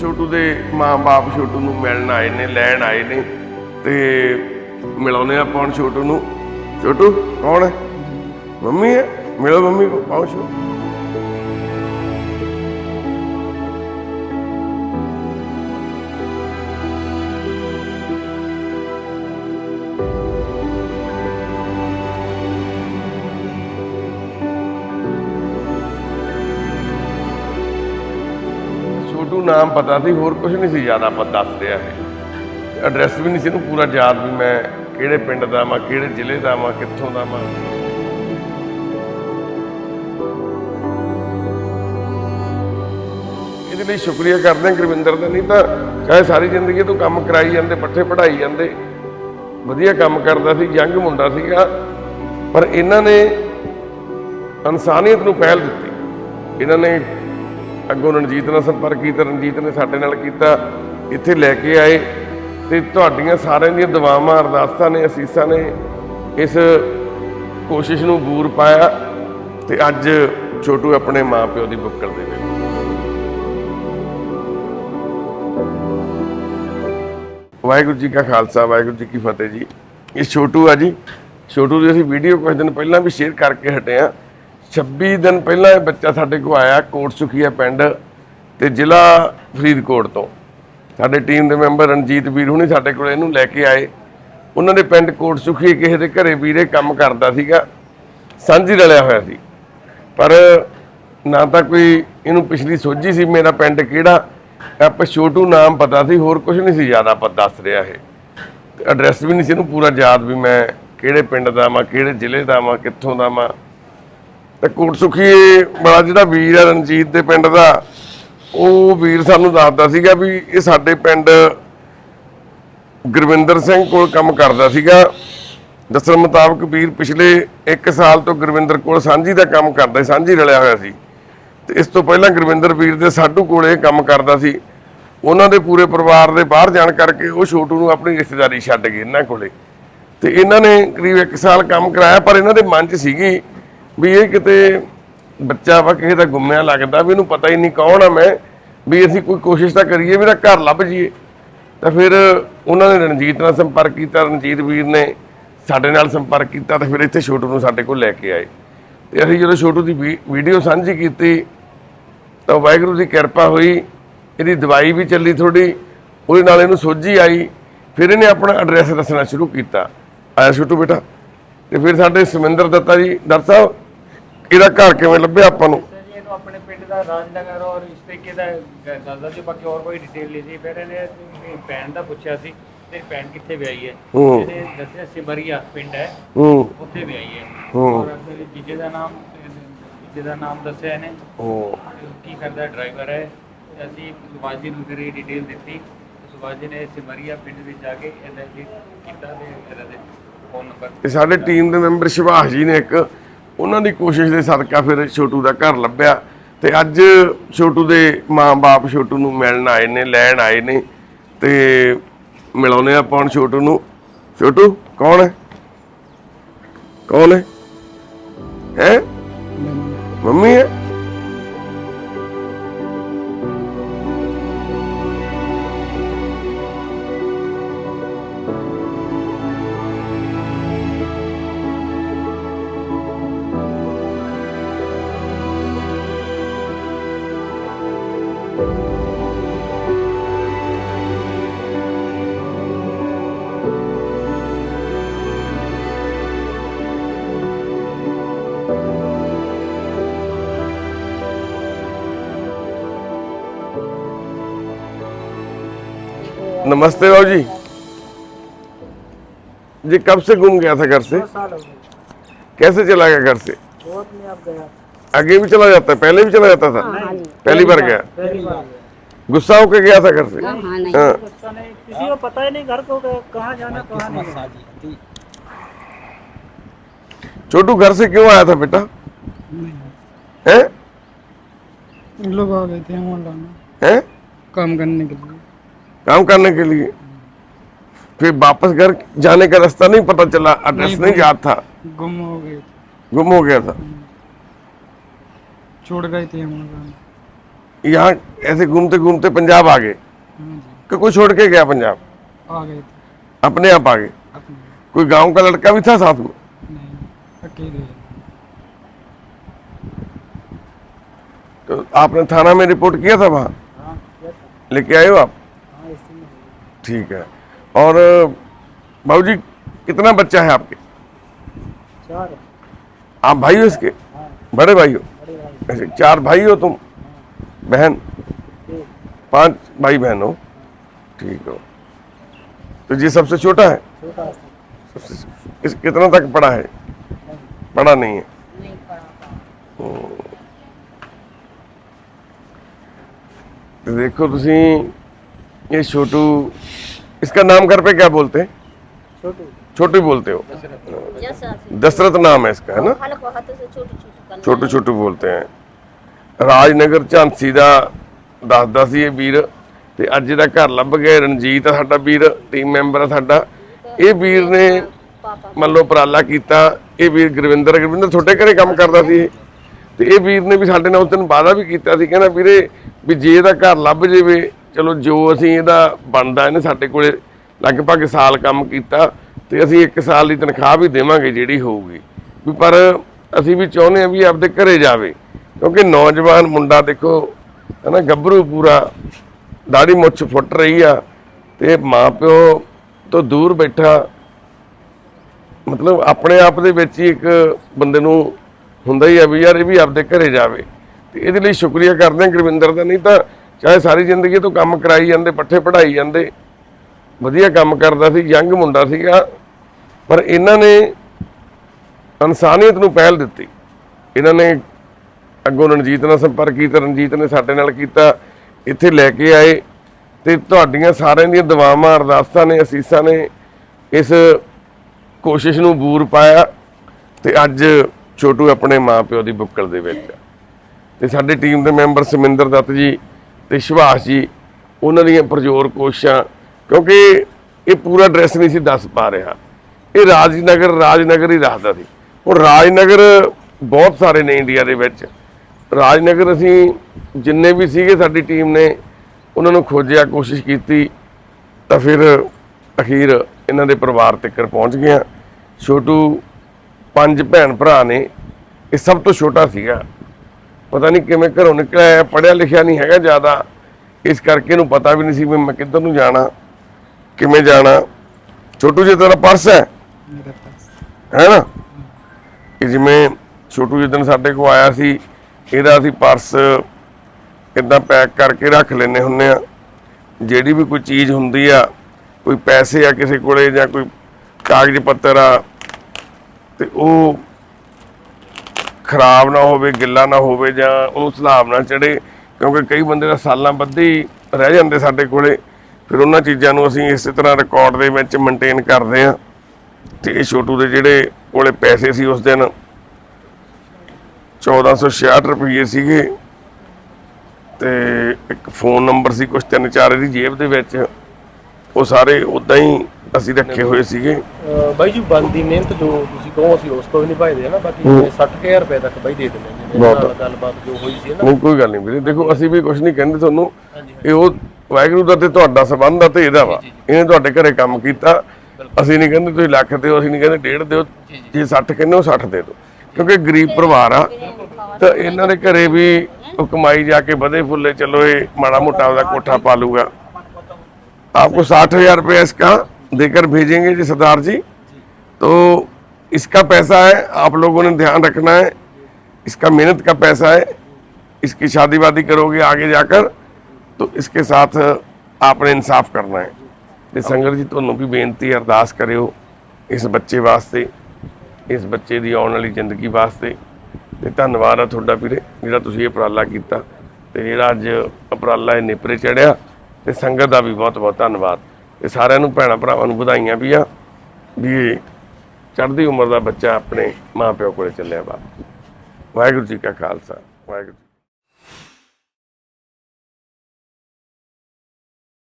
ਛੋਟੂ ਦੇ ਮਾਂ-ਬਾਪ ਛੋਟੂ ਨੂੰ ਮਿਲਣ ਆਏ ਨੇ, ਲੈਣ ਆਏ ਨੇ ਤੇ ਮਿਲਾਉਨੇ ਆਪਾਂ ਹੁਣ ਛੋਟੂ ਨੂੰ। ਛੋਟੂ, ਕੌਣ ਹੈ? ਮੰਮੀ ਹੈ? ਮਿਲੋ ਮੰਮੀ ਕੋ ਪਹੁੰਚੋ ਛੋਟੂ। ਨਾਮ ਪਤਾ ਸੀ, ਹੋਰ ਕੁਝ ਨਹੀਂ ਸੀ ਜ਼ਿਆਦਾ ਆਪਾਂ ਦੱਸ ਰਿਹਾ ਹੈ ਐਡਰੈਸ ਵੀ ਨਹੀਂ ਸੀ ਇਹਨੂੰ, ਪੂਰਾ ਯਾਦ ਵੀ ਮੈਂ ਕਿਹੜੇ ਪਿੰਡ ਦਾ ਮੈਂ ਕਿਹੜੇ ਜ਼ਿਲ੍ਹੇ ਦਾ ਮੈਂ ਕਿੱਥੋਂ ਦਾ ਮੈਂ ਇਹਦੇ ਲਈ ਸ਼ੁਕਰੀਆ ਕਰਦੇ ਹਾਂ ਗੁਰਵਿੰਦਰ ਦਾ, ਨਹੀਂ ਤਾਂ ਚਾਹੇ ਸਾਰੀ ਜ਼ਿੰਦਗੀ ਤੋਂ ਕੰਮ ਕਰਾਈ ਜਾਂਦੇ, ਪੱਠੇ ਪੜਾਈ ਜਾਂਦੇ, ਵਧੀਆ ਕੰਮ ਕਰਦਾ ਸੀ, ਯੰਗ ਮੁੰਡਾ ਸੀਗਾ, ਪਰ ਇਹਨਾਂ ਨੇ ਇਨਸਾਨੀਅਤ ਨੂੰ ਪਹਿਲ ਦਿੱਤੀ। ਇਹਨਾਂ ਨੇ ਅੱਗੋਂ ਰਣਜੀਤ ਨਾਲ ਸੰਪਰਕ ਕੀਤਾ, ਰਣਜੀਤ ਨੇ ਸਾਡੇ ਨਾਲ ਕੀਤਾ, ਇੱਥੇ ਲੈ ਕੇ ਆਏ ਤੇ ਤੁਹਾਡੀਆਂ ਸਾਰਿਆਂ ਦੀਆਂ ਦੁਆਵਾਂ, ਅਰਦਾਸਾਂ ਨੇ, ਅਸੀਸਾਂ ਨੇ ਇਸ ਕੋਸ਼ਿਸ਼ ਨੂੰ ਬੂਰ ਪਾਇਆ ਤੇ ਅੱਜ ਛੋਟੂ ਆਪਣੇ ਮਾਪਿਓ ਦੀ ਬੁੱਕਲ ਦੇ ਵਿੱਚ। ਵਾਹਿਗੁਰੂ ਜੀ ਕਾ ਖਾਲਸਾ, ਵਾਹਿਗੁਰੂ ਜੀ ਕੀ ਫਤਿਹ ਜੀ। ਇਹ ਛੋਟੂ ਆ ਜੀ। ਛੋਟੂ ਦੀ ਅਸੀਂ ਵੀਡੀਓ ਕੁਝ ਦਿਨ ਪਹਿਲਾਂ ਵੀ ਸ਼ੇਅਰ ਕਰਕੇ ਹਟੇ ਆ 26 ਦਿਨ ਪਹਿਲਾਂ ਇਹ ਬੱਚਾ ਸਾਡੇ ਕੋਲ ਆਇਆ ਕੋਟ ਸੁਖੀਆ ਪਿੰਡ ਤੇ ਜ਼ਿਲ੍ਹਾ ਫਰੀਦਕੋਟ ਤੋਂ। ਸਾਡੇ ਟੀਮ ਦੇ ਮੈਂਬਰ ਰਣਜੀਤ ਵੀਰ ਹੁਣੀ ਸਾਡੇ ਕੋਲ ਇਹਨੂੰ ਲੈ ਕੇ ਆਏ। ਉਹਨਾਂ ਦੇ ਪਿੰਡ ਕੋਟ ਸੁਖੀ ਕਿਸੇ ਦੇ ਘਰੇ ਵੀਰੇ ਕੰਮ ਕਰਦਾ ਸੀਗਾ, ਸਾਂਝੀ ਰਲਿਆ ਹੋਇਆ ਸੀ। ਪਰ ਨਾ ਤਾਂ ਕੋਈ ਇਹਨੂੰ ਪਿਛਲੀ ਸੋਝੀ ਸੀ ਮੇਰਾ ਪਿੰਡ ਕਿਹੜਾ ਆਪਾਂ ਛੋਟੂ ਨਾਮ ਪਤਾ ਸੀ, ਹੋਰ ਕੁਝ ਨਹੀਂ ਸੀ ਜ਼ਿਆਦਾ ਆਪਾਂ ਦੱਸ ਰਿਹਾ ਇਹ। ਐਡਰੈਸ ਵੀ ਨਹੀਂ ਸੀ ਇਹਨੂੰ ਪੂਰਾ ਯਾਦ ਵੀ ਮੈਂ ਕਿਹੜੇ ਪਿੰਡ ਦਾ ਮੈਂ ਕਿਹੜੇ ਜ਼ਿਲ੍ਹੇ ਦਾ ਮੈਂ ਕਿੱਥੋਂ ਦਾ ਮੈਂ ਤੇ ਕੋਟ ਸੁਖੀ ਬੜਾ ਜਿਹੜਾ ਵੀਰ ਹੈ ਰਣਜੀਤ ਦੇ ਪਿੰਡ ਦਾ, ਉਹ ਵੀਰ ਸਾਨੂੰ ਦੱਸਦਾ ਸੀਗਾ ਵੀ ਇਹ ਸਾਡੇ ਪਿੰਡ ਗੁਰਵਿੰਦਰ ਸਿੰਘ ਕੋਲ ਕੰਮ ਕਰਦਾ ਸੀਗਾ। ਦੱਸਣ ਮੁਤਾਬਕ ਵੀਰ ਪਿਛਲੇ 1 ਸਾਲ ਤੋਂ ਗੁਰਵਿੰਦਰ ਕੋਲ ਸਾਂਝੀ ਦਾ ਕੰਮ ਕਰਦਾ ਸੀ ਸਾਂਝੀ ਰਲਿਆ ਹੋਇਆ ਸੀ। ਤੇ ਇਸ ਤੋਂ ਪਹਿਲਾਂ ਗੁਰਵਿੰਦਰ ਵੀਰ ਦੇ ਸਾਡੂ ਕੋਲ ਇਹ ਕੰਮ ਕਰਦਾ ਸੀ। ਉਹਨਾਂ ਦੇ ਪੂਰੇ ਪਰਿਵਾਰ ਦੇ ਬਾਹਰ ਜਾਣ ਕਰਕੇ ਉਹ ਛੋਟੂ ਨੂੰ ਆਪਣੀ ਰਿਸ਼ਤੇਦਾਰੀ ਛੱਡ ਗਏ ਇਹਨਾਂ ਕੋਲੇ। ਤੇ ਇਹਨਾਂ ਨੇ ਕਰੀਬ 1 ਸਾਲ ਕੰਮ ਕਰਾਇਆ, ਪਰ ਇਹਨਾਂ ਦੇ ਮਨ 'ਚ ਸੀਗੀ ਵੀ ਇਹ ਕਿਤੇ ਬੱਚਾ ਵਾ ਕਿਸੇ ਦਾ ਗੁੰਮਿਆ ਲੱਗਦਾ ਵੀ ਇਹਨੂੰ ਪਤਾ ਹੀ ਨਹੀਂ ਕੌਣ ਆ ਮੈਂ, ਵੀ ਅਸੀਂ ਕੋਈ ਕੋਸ਼ਿਸ਼ ਤਾਂ ਕਰੀਏ ਵੀ ਇਹਦਾ ਘਰ ਲੱਭ ਜੀਏ ਤਾਂ ਫਿਰ ਉਹਨਾਂ ਨੇ ਰਣਜੀਤ ਨਾਲ ਸੰਪਰਕ ਕੀਤਾ, ਰਣਜੀਤ ਵੀਰ ਨੇ ਸਾਡੇ ਨਾਲ ਸੰਪਰਕ ਕੀਤਾ ਤਾਂ ਫਿਰ ਇੱਥੇ ਛੋਟੂ ਨੂੰ ਸਾਡੇ ਕੋਲ ਲੈ ਕੇ ਆਏ। ਤੇ ਅਸੀਂ ਜਦੋਂ ਛੋਟੂ ਦੀ ਵੀ- ਵੀਡੀਓ ਸਾਂਝੀ ਕੀਤੀ, ਤਾਂ ਵਾਹਿਗੁਰੂ ਦੀ ਕਿਰਪਾ ਹੋਈ, ਇਹਦੀ ਦਵਾਈ ਵੀ ਚੱਲੀ ਥੋੜੀ ਉਹਦੇ ਨਾਲ ਇਹਨੂੰ ਸੋਝੀ ਆਈ, ਫਿਰ ਇਹਨੇ ਆਪਣਾ ਐਡਰੈਸ ਦੱਸਣਾ ਸ਼ੁਰੂ ਕੀਤਾ। ਆਇਆ ਛੋਟੂ ਬੇਟਾ। ਤੇ ਫਿਰ ਸਾਡੇ ਸਮਿੰਦਰ ਦੱਤਾ ਜੀ, ਡਾਕਟਰ ਸਾਹਿਬ ਇਹਦਾ ਘਰ ਕਿਵੇਂ ਲੱਭਿਆ ਆਪਾਂ ਨੂੰ? ਸਰ ਜੀ ਇਹਨੂੰ ਆਪਣੇ ਪਿੰਡ ਦਾ ਰਾਜਨਗਰ ਔਰ ਇਸ ਤਰੀਕੇ ਦਾ ਗ- ਦੱਸਦਾ ਸੀ ਬਾਕੀ ਹੋਰ ਕੋਈ ਡਿਟੇਲ ਨਹੀਂ ਸੀ। ਫਿਰ ਇਹਨੇ ਆਪਣੀ ਭੈਣ ਦਾ ਪੁੱਛਿਆ ਸੀ ਤੇ ਭੈਣ ਕਿੱਥੇ ਵਿਆਹੀ ਹੈ? ਹੂੰ। ਇਹਨੇ ਦੱਸਿਆ ਸਿਮਰੀਆ ਪਿੰਡ ਹੈ। ਹੂੰ। ਉੱਥੇ ਵਿਆਹੀ ਹੈ। ਹੂੰ। ਔਰ ਫਿਰ ਜੀਜੇ ਦਾ ਨਾਮ ਜੀਜੇ ਦਾ ਨਾਮ ਦੱਸਿਆ ਇਹਨੇ। ਉਹ ਤੇ ਉਹ ਕੀ ਕਰਦਾ ਡਰਾਈਵਰ ਹੈ। ਤੇ ਅਸੀਂ ਸੁਭਾਸ਼ ਜੀ ਨੂੰ ਫਿਰ ਇਹ ਡਿਟੇਲ ਦਿੱਤੀ। ਤੇ ਸੁਭਾਸ਼ ਜੀ ਨੇ ਸਿਮਰੀਆ ਪਿੰਡ ਵਿੱਚ ਜਾ ਕੇ ਇਹਦਾ ਜੀ ਕੀਤਾ ਤੇ ਇਹਦਾ ਦੇ ਫੋਨ ਨੰਬਰ ਤੇ ਸਾਡੇ ਟੀਮ ਦੇ ਮੈਂਬਰ ਸੁਭਾਸ਼ ਜੀ ਨੇ ਇੱਕ ਉਹਨਾਂ ਦੀ ਕੋਸ਼ਿਸ਼ ਦੇ ਸਦਕਾ ਫਿਰ ਛੋਟੂ ਦਾ ਘਰ ਲੱਭਿਆ ਤੇ ਅੱਜ ਛੋਟੂ ਦੇ ਮਾਂ-ਬਾਪ ਛੋਟੂ ਨੂੰ ਮਿਲਣ ਆਏ ਨੇ ਲੈਣ ਆਏ ਨੇ ਤੇ ਮਿਲਾਉਨੇ ਆਪਾਂ ਹੁਣ ਛੋਟੂ ਨੂੰ। ਛੋਟੂ ਕੌਣ ਹੈ? ਕੌਣ ਹੈ? ਹੈ? ਮੰਮੀ। नमस्ते बाबू जी। जी कब से घूम गया था घर से? हो कैसे चला गया घर से? बहुत गया। आगे भी चला जाता है? पहले भी चला जाता था? पहली बार गया? पहली बार गुस्सा होकर गया था घर से? हाँ हाँ पता किसी को पता ही नहीं घर को कहाँ जाना कहाँ नहीं। छोटू घर से क्यों आया था बेटा? हैं? लोग आ गए थे हैं? काम करने के लिए। काम करने के लिए? फिर वापस घर जाने का रास्ता नहीं पता चला एड्रेस नहीं याद था? गुम हो गए गुम हो गया था? छोड़ गए थे मोहल्ला में यहाँ ऐसे घूमते घूमते पंजाब आ गए। हाँ कि कोई छोड़ के गया पंजाब? आ गए अपने आप आ गए। कोई गाँव का लड़का भी था साथ में? नहीं तो आपने थाना में रिपोर्ट किया था वहाँ? हाँ लेके आए हो आप? हाँ ठीक है। और बाबू जी कितना बच्चा है आपके? चार। आप भाई हो इसके? हाँ। बड़े भाई हो? ऐसे चार भाई हो तुम? बहन? पाँच भाई बहन हो। ठीक हो। तो जी सबसे छोटा है? सबसे इस कितना तक पढ़ा है? पढ़ा नहीं है। तो देखो ਤੁਸੀਂ ये छोटू इसका नाम घर पे क्या बोलते हैं? छोटू। बोलते हो? दशरथ। नाम है इसका है ना? छोटू छोटू बोलते हैं। ਰਾਜਨਗਰ ਝਾਂਸੀ ਦਾ ਦੱਸਦਾ ਸੀ ਇਹ ਵੀਰ ਤੇ ਅੱਜ ਇਹਦਾ ਘਰ ਲੱਭ ਗਿਆ, ਰਣਜੀਤ ਆ ਸਾਡਾ ਵੀਰ ਟੀਮ ਮੈਂਬਰ ਆ ਸਾਡਾ। ਇਹ ਵੀਰ ਨੇ ਮੰਨ ਲਓ ਉਪਰਾਲਾ ਕੀਤਾ, ਇਹ ਵੀਰ ਗੁਰਵਿੰਦਰ ਗੁਰਵਿੰਦਰ ਤੁਹਾਡੇ ਘਰੇ ਕੰਮ ਕਰਦਾ ਸੀ ਇਹ। ਤੇ ਇਹ ਵੀਰ ਨੇ ਵੀ ਸਾਡੇ ਨਾਲ ਉਸ ਦਿਨ ਵਾਅਦਾ ਵੀ ਕੀਤਾ ਸੀ, ਕਹਿੰਦਾ ਵੀਰੇ ਵੀ ਜੇ ਇਹਦਾ ਘਰ ਲੱਭ ਜਾਵੇ, ਚਲੋ ਜੋ ਅਸੀਂ ਇਹਦਾ ਬਣਦਾ, ਇਹਨੇ ਸਾਡੇ ਕੋਲੇ ਲਗਭਗ ਸਾਲ ਕੰਮ ਕੀਤਾ, ਤੇ ਅਸੀਂ 1 ਸਾਲ ਦੀ ਤਨਖਾਹ ਵੀ ਦੇਵਾਂਗੇ ਜਿਹੜੀ ਹੋਊਗੀ। ਵੀ ਪਰ ਅਸੀਂ ਵੀ ਚਾਹੁੰਦੇ ਹਾਂ ਵੀ ਆਪਦੇ ਘਰੇ ਜਾਵੇ। ਕਿਉਂਕਿ ਨੌਜਵਾਨ ਮੁੰਡਾ ਦੇਖੋ, ਹਨਾ, ਗੱਭਰੂ ਪੂਰਾ ਦਾੜੀ ਮੁੱਛ ਫੁੱਟ ਰਹੀ ਆ ਤੇ ਮਾਪਿਓ ਤੋਂ ਦੂਰ ਬੈਠਾ। ਮਤਲਬ ਆਪਣੇ ਆਪ ਦੇ ਵਿੱਚ ਹੀ ਇੱਕ ਬੰਦੇ ਨੂੰ ਹੁੰਦਾ ਹੀ ਆ ਵੀ ਯਾਰ ਇਹ ਵੀ ਆਪਦੇ ਘਰੇ ਜਾਵੇ। ਤੇ ਇਹਦੇ ਲਈ ਸ਼ੁਕਰੀਆ ਕਰਦੇ ਹਾਂ ਗੁਰਵਿੰਦਰ ਦਾ, ਨਹੀਂ ਤਾਂ ਚਾਹੇ ਸਾਰੀ ਜ਼ਿੰਦਗੀ ਤੋਂ ਕੰਮ ਕਰਾਈ ਜਾਂਦੇ, ਪੱਠੇ ਪੜਾਈ ਜਾਂਦੇ, ਵਧੀਆ ਕੰਮ ਕਰਦਾ ਸੀ, ਯੰਗ ਮੁੰਡਾ ਸੀਗਾ, ਪਰ ਇਹਨਾਂ ਨੇ ਇਨਸਾਨੀਅਤ ਨੂੰ ਪਹਿਲ ਦਿੱਤੀ। ਇਹਨਾਂ ਨੇ ਅੱਗੋਂ ਰਣਜੀਤ ਨਾਲ ਸੰਪਰਕ ਕੀਤਾ, ਰਣਜੀਤ ਨੇ ਸਾਡੇ ਨਾਲ ਕੀਤਾ, ਇੱਥੇ ਲੈ ਕੇ ਆਏ ਤੇ ਤੁਹਾਡੀਆਂ ਸਾਰਿਆਂ ਦੀਆਂ ਦੁਆਵਾਂ, ਅਰਦਾਸਾਂ ਨੇ, ਅਸੀਸਾਂ ਨੇ ਇਸ ਕੋਸ਼ਿਸ਼ ਨੂੰ ਬੂਰ ਪਾਇਆ ਤੇ ਅੱਜ ਛੋਟੂ ਆਪਣੇ ਮਾਪਿਓ ਦੀ ਬੁੱਕਲ ਦੇ ਵਿੱਚ ਆ। ਤੇ ਸਾਡੀ ਟੀਮ ਦੇ ਮੈਂਬਰ ਸਮਿੰਦਰ ਦੱਤ ਜੀ ਤੇ ਸੁਭਾਸ਼ ਜੀ, ਉਹਨਾਂ ਦੀਆਂ ਪ੍ਰਜੋਰ ਕੋਸ਼ਿਸ਼ਾਂ, ਕਿਉਂਕਿ ਇਹ ਪੂਰਾ ਐਡਰੈਸ ਨਹੀਂ ਸੀ ਦੱਸ ਪਾ ਰਿਹਾ। ਇਹ ਰਾਜਨਗਰ ਰਾਜਨਗਰ ਹੀ ਰੱਖਦਾ ਸੀ। ਹੁਣ ਰਾਜਨਗਰ ਬਹੁਤ ਸਾਰੇ ਨੇ ਇੰਡੀਆ ਦੇ ਵਿੱਚ। ਰਾਜਨਗਰ ਅਸੀਂ ਜਿੰਨੇ ਵੀ ਸੀਗੇ ਸਾਡੀ ਟੀਮ ਨੇ ਉਹਨਾਂ ਨੂੰ ਖੋਜਿਆ ਕੋਸ਼ਿਸ਼ ਕੀਤੀ ਤਾਂ ਫਿਰ ਅਖੀਰ ਇਹਨਾਂ ਦੇ ਪਰਿਵਾਰ ਤੱਕ ਪਹੁੰਚ ਗਿਆ ਛੋਟੂ ਪੰਜ ਭੈਣ ਭਰਾ ਨੇ ਇਹ ਸਭ ਤੋਂ ਛੋਟਾ ਸੀਗਾ। ਪਤਾ ਨਹੀਂ ਕਿਵੇਂ ਘਰੋਂ ਨਿਕਲਿਆ ਪੜਿਆ ਲਿਖਿਆ ਨਹੀਂ ਹੈਗਾ ਜ਼ਿਆਦਾ। ਇਸ ਕਰਕੇ ਇਹਨੂੰ ਪਤਾ ਵੀ ਨਹੀਂ ਸੀ ਵੀ ਮੈਂ ਕਿੱਧਰ ਨੂੰ ਜਾਣਾ ਕਿਵੇਂ ਜਾਣਾ। ਛੋਟੂ ਜੀ ਤੇਰਾ ਪਰਸ ਹੈ? ਹੈ ਨਾ? ਇਹ ਜਿਵੇਂ ਛੋਟੂ ਜਿੱਦਣ ਸਾਡੇ ਕੋ ਆਇਆ ਸੀ ਇਹਦਾ ਅਸੀਂ ਪਰਸ ਇਦਾਂ ਪੈਕ ਕਰਕੇ ਰੱਖ ਲੈਨੇ ਹੁੰਨੇ ਆ ਜਿਹੜੀ ਵੀ ਕੋਈ ਚੀਜ਼ ਹੁੰਦੀ ਆ, ਕੋਈ ਪੈਸੇ ਆ ਕਿਸੇ ਕੋਲੇ ਜਾਂ ਕੋਈ ਕਾਗਜ਼ ਪੱਤਰ ਆ, ਤੇ ਉਹ ਖਰਾਬ ਨਾ ਹੋਵੇ, ਗਿੱਲਾ ਨਾ ਹੋਵੇ ਜਾਂ ਉਹਨੂੰ ਸਲਾਬ ਨਾ ਚੜੇ, ਕਿਉਂਕਿ ਕਈ ਬੰਦੇ ਦਾ ਸਾਲਾਂ ਬੱਧੀ ਰਹਿ ਜਾਂਦੇ ਸਾਡੇ ਕੋਲੇ। ਫਿਰ ਉਹਨਾਂ ਚੀਜ਼ਾਂ ਨੂੰ ਅਸੀਂ ਇਸੇ ਤਰ੍ਹਾਂ ਰਿਕਾਰਡ ਦੇ ਵਿੱਚ ਮੇਨਟੇਨ ਕਰਦੇ ਆ ਤੇ ਇਹ ਛੋਟੂ ਦੇ ਜਿਹੜੇ ਕੋਲੇ ਪੈਸੇ ਸੀ ਉਸ ਦਿਨ 1466 ਰੁਪਏ ਸੀਗੇ ਤੇ ਇੱਕ ਫੋਨ ਨੰਬਰ ਸੀ ਕੁਝ ਤਿੰਨ ਚਾਰ ਇਹਦੀ ਜੇਬ ਦੇ ਵਿੱਚ। ਉਹ ਸਾਰੇ ਉਦਾਂ ਹੀ ਅਸੀਂ ਰੱਖੇ ਹੋਏ ਸੀਗੇ। ਅਹ ਬਾਈ ਜੀ ਬੰਦੀ ਮਿਹਨਤ ਜੋ ਤੁਸੀਂ ਕਹੋ ਅਸੀਂ ਉਸ ਤੋਂ ਵੀ ਨਿਭਾਈਦੇ ਆ ਨਾ ਬਾਕੀ ਜਿਵੇਂ 60000 ਰੁਪਏ ਤੱਕ ਬਾਈ ਦੇ ਦਿੰਦੇ ਨੇ ਜਿਹਦੇ। ਨਾਲ ਗੱਲਬਾਤ ਜੋ ਹੋਈ ਸੀ ਨਾ। ਨਹੀਂ ਕੋਈ ਗੱਲ ਨਹੀਂ ਵੀਰੇ ਦੇਖੋ ਅਸੀਂ ਵੀ ਕੁਝ ਨਹੀਂ ਕਹਿੰਦੇ ਤੁਹਾਨੂੰ। ਇਹ ਉਹ ਵਾਹਿਗੁਰੂ ਦਾ ਤੇ ਤੁਹਾਡਾ ਸਬੰਧ ਆ ਤੇ ਇਹਦਾ ਵਾ। ਇਹਨੇ ਤੁਹਾਡੇ ਘਰੇ ਕੰਮ ਕੀਤਾ। ਅਸੀਂ ਨਹੀਂ ਕਹਿੰਦੇ ਤੁਸੀਂ ਲੱਖ ਦਿਓ ਅਸੀਂ ਨਹੀਂ ਕਹਿੰਦੇ ਡੇਢ ਦਿਓ। ਜੇ 60 ਕਹਿੰਦੇ ਉਹ 60 ਦੇ ਦਿਓ। ਕਿਉਂਕਿ ਗਰੀਬ ਪਰਿਵਾਰ ਆ ਤਾਂ ਇਹਨਾਂ ਦੇ ਘਰੇ ਵੀ ਉਹ ਕਮਾਈ ਜਾ ਕੇ ਵਧੇ ਫੁੱਲੇ ਚਲੋ ਇਹ ਮਾੜਾ ਮੋਟਾ ਉਹਦਾ ਕੋਠਾ ਪਾ ਲੂਗਾ आपको साठ हजार रुपये इसका देकर भेजेंगे जी सरदार जी तो इसका पैसा है आप लोगों ने ध्यान रखना है इसका मेहनत का पैसा है इसकी शादी वादी करोगे आगे जाकर तो इसके साथ आपने इंसाफ करना है ਤੇ ਸੰਗਤ ਜੀ ਤੁਹਾਨੂੰ ਵੀ ਬੇਨਤੀ ਹੈ ਅਰਦਾਸ ਕਰਿਓ ਇਸ ਬੱਚੇ ਵਾਸਤੇ ਇਸ ਬੱਚੇ ਦੀ ਆਉਣ ਵਾਲੀ ਜ਼ਿੰਦਗੀ ਵਾਸਤੇ ਤੇ ਧੰਨਵਾਦ ਆ ਤੁਹਾਡਾ ਵੀਰੇ, ਜਿਹੜਾ ਤੁਸੀਂ ਇਹ ਉਪਰਾਲਾ ਕੀਤਾ ਤੇ ਜਿਹੜਾ ਅੱਜ ਉਪਰਾਲਾ ਇਹ ਨੇਪਰੇ ਚੜਿਆ ਤੇ ਸੰਗਤ ਦਾ ਵੀ ਬਹੁਤ ਬਹੁਤ ਧੰਨਵਾਦ। ਤੇ ਸਾਰਿਆਂ ਨੂੰ ਭੈਣਾਂ ਭਰਾਵਾਂ ਨੂੰ ਵਧਾਈਆਂ ਵੀ ਆ ਵੀ ਇਹ ਚੜ੍ਹਦੀ ਉਮਰ ਦਾ ਬੱਚਾ ਆਪਣੇ ਮਾਪਿਓ ਕੋਲੇ ਚੱਲਿਆ ਵਾ। ਵਾਹਿਗੁਰੂ ਜੀ ਕਾ ਖਾਲਸਾ, ਵਾਹਿਗੁਰੂ